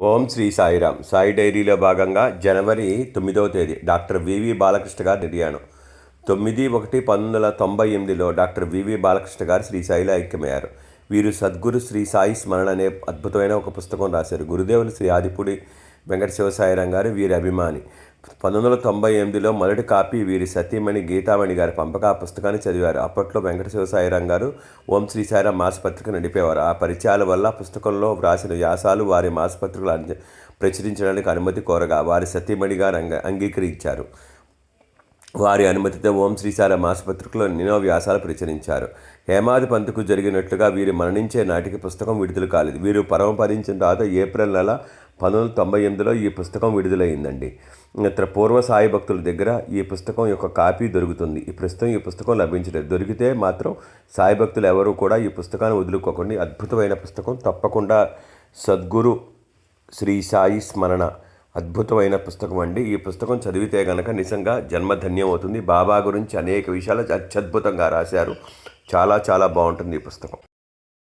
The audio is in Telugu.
ఓం శ్రీ సాయిరామ్. సాయి డైరీలో భాగంగా జనవరి తొమ్మిదవ తేదీ డాక్టర్ వివి బాలకృష్ణ గారు నిర్యాణం. తొమ్మిది ఒకటి పంతొమ్మిది వందల తొంభై ఎనిమిదిలో డాక్టర్ వివి బాలకృష్ణ గారు శ్రీ సాయిలో ఐక్యమయ్యారు. వీరు సద్గురు శ్రీ సాయి స్మరణ అనే అద్భుతమైన ఒక పుస్తకం రాశారు. గురుదేవులు శ్రీ ఆదిపూడి వెంకట శివసాయిరాం గారు వీరి అభిమాని. పంతొమ్మిది వందల తొంభై ఎనిమిదిలో మొదటి కాపీ వీరి సతీమణి గీతామణి గారి పంపక ఆ పుస్తకాన్ని చదివారు. అప్పట్లో వెంకట శివసాయిరాం గారు ఓం శ్రీ మాసపత్రిక నడిపేవారు ఆ పరిచయాల వల్ల పుస్తకంలో వ్రాసిన వ్యాసాలు వారి మాసపత్రికలు ప్రచురించడానికి అనుమతి కోరగా వారి సతీమణి గారు అంగ అంగీకరించారు. వారి అనుమతితో ఓం శ్రీసార మాసపత్రికలో ఎన్నో వ్యాసాలు ప్రచురించారు. హేమాది పంతుకు జరిగినట్లుగా వీరు మరణించే నాటికి పుస్తకం విడుదల కాలేదు. వీరు పరమపదించిన తర్వాత ఏప్రిల్ నెల పంతొమ్మిది తొంభై ఎనిమిదిలో ఈ పుస్తకం విడుదలైందండి. ఇతర పూర్వ సాయి భక్తుల దగ్గర ఈ పుస్తకం యొక్క కాపీ దొరుకుతుంది. ఈ ప్రస్తుతం ఈ పుస్తకం లభించలేదు. దొరికితే మాత్రం సాయి భక్తులు ఎవరు కూడా ఈ పుస్తకాన్ని వదులుకోకండి. అద్భుతమైన పుస్తకం. తప్పకుండా సద్గురు శ్రీ సాయి స్మరణ. అద్భుతమైన పుస్తకం అండి. ఈ పుస్తకం చదివితే గనక నిజంగా జన్మధన్యం అవుతుంది. బాబా గురించి అనేక విషయాలు అత్యద్భుతంగా రాశారు. చాలా చాలా బాగుంటుంది ఈ పుస్తకం.